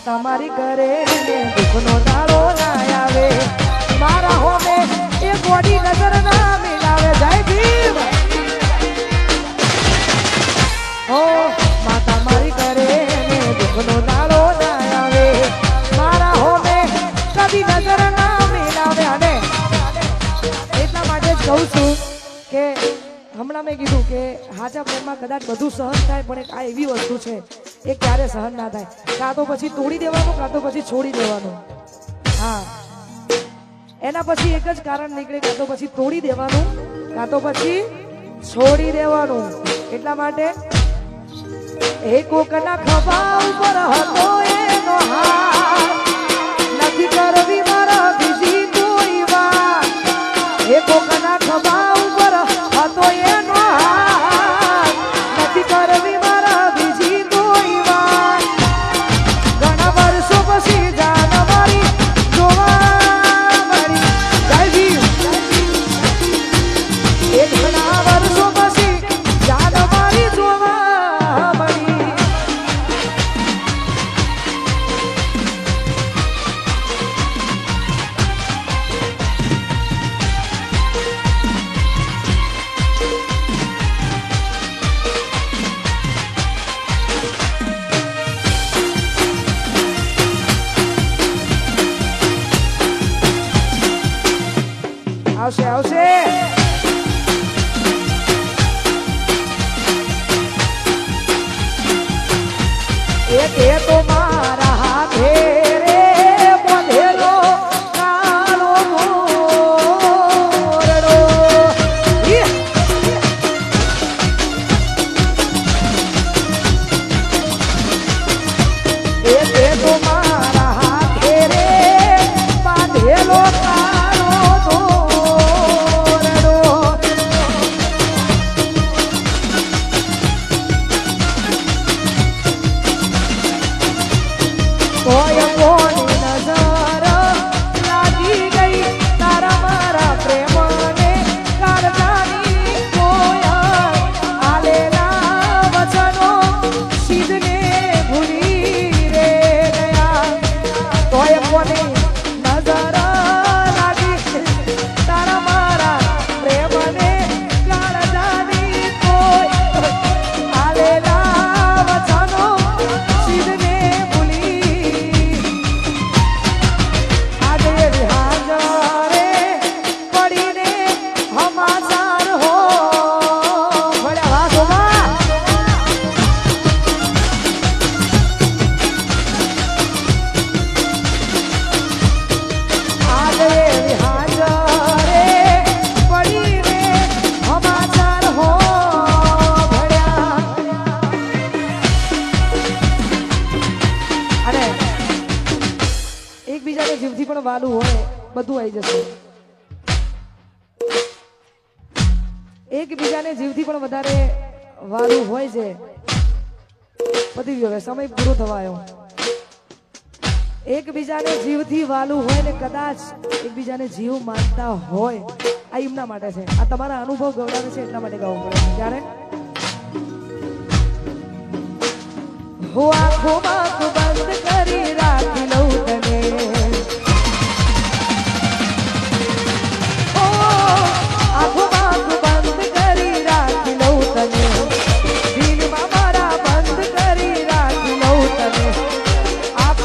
માતા મારી ઘરે દુઃખનો દાડો ના આવે. મારા હોમે એ ગોડી નજર ના મિલાવે. જય ભીમ. ઓ માતા મારી ઘરે દુઃખનો દાડો ના આવે. મારા હોમે કદી નજર ના મિલાવે. અને એટલા માટે જ કહું છું કે હમણાં મેં કીધું કે હાજા પ્રેમમાં કદાચ બધું સહન થાય, પણ એક આ એવી વસ્તુ છે એ ક્યારે સહન ના થાય? કાં તો પછી તોડી દેવાનું, કાં તો પછી છોડી દેવાનું. હા. એના પછી એક જ કારણ નીકળે, કાં તો પછી તોડી દેવાનું, કાં તો પછી છોડી દેવાનું. એટલા માટે એ કોકના ખભા ઉપર હતો એનો હાથ. નથી કરવી મારા બીજી કોઈ વાત. એ કોકના આવશે વાલું હોય, બધું આવી જશે. એકબીજાને જીવથી પણ વધારે વાલું હોય છે. પતી ગયો સમય પૂરો થવા એકબીજાને જીવથી વાલું હોય ને કદાચ એકબીજાને જીવ માનતા હોય, આ એમના માટે છે. આ તમારા અનુભવ ગૌરવ છે, એટલા માટે ગાવું પડે ત્યારે હું આંખોમાં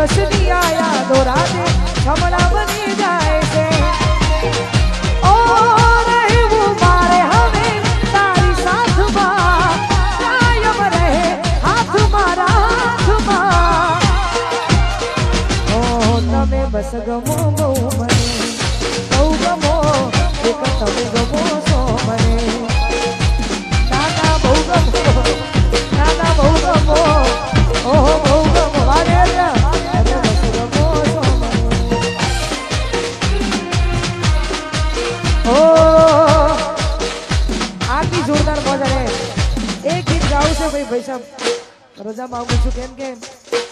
દિવસની આયા યાદો રાતે હમણાં બની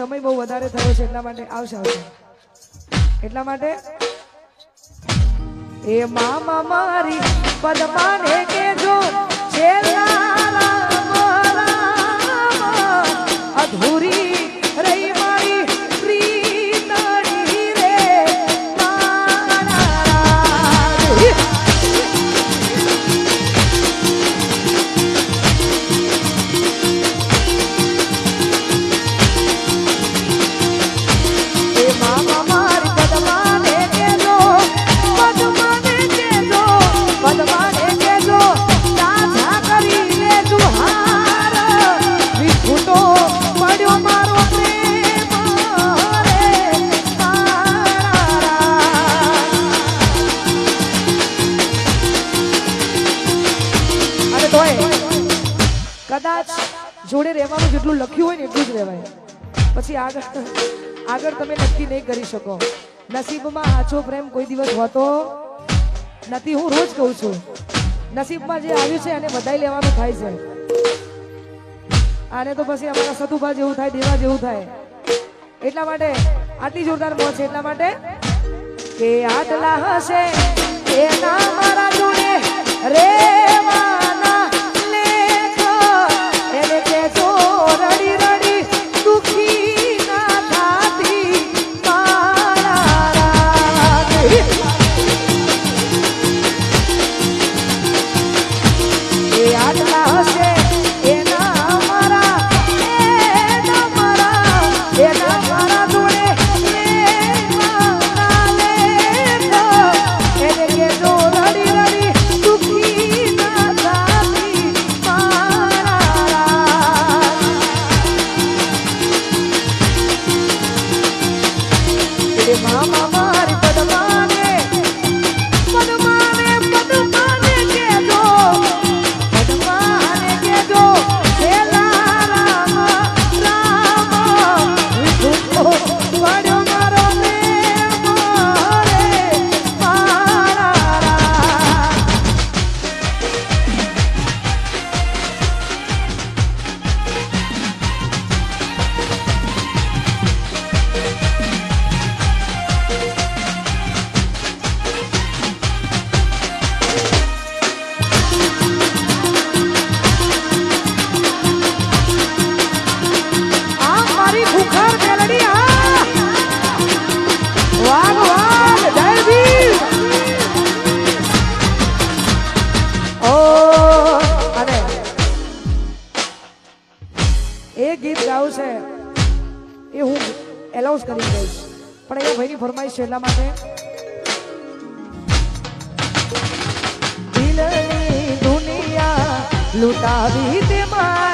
સમય બહુ વધારે થયો છે એટલા માટે આવશે આવશે. એટલા માટે એ મામા મારી પદમાને કેજો રામ, અધૂરી રહેવાય પછી આગળ આગળ તમે નક્કી નહીં કરી શકો. નસીબમાં આછો પ્રેમ કોઈ દિવસ હોતો નથી. હું રોજ કહું છું, નસીબમાં જે આવ્યું છે એને બધાઈ લેવાનું થાય છે. આને તો પછી અમારા સતુભા જેવું થાય, દેવા જેવું થાય. એટલા માટે આટલી જોરદાર મોં છે. એટલા માટે કે આટલા હશે એના મારા જોડે રેવાના છે, એ હું એલાઉન્સ કરી દઈશ. પણ એ ભાઈની ફરમાઈશ છે એટલા માટે. દુનિયા લૂંટાવી તે મારી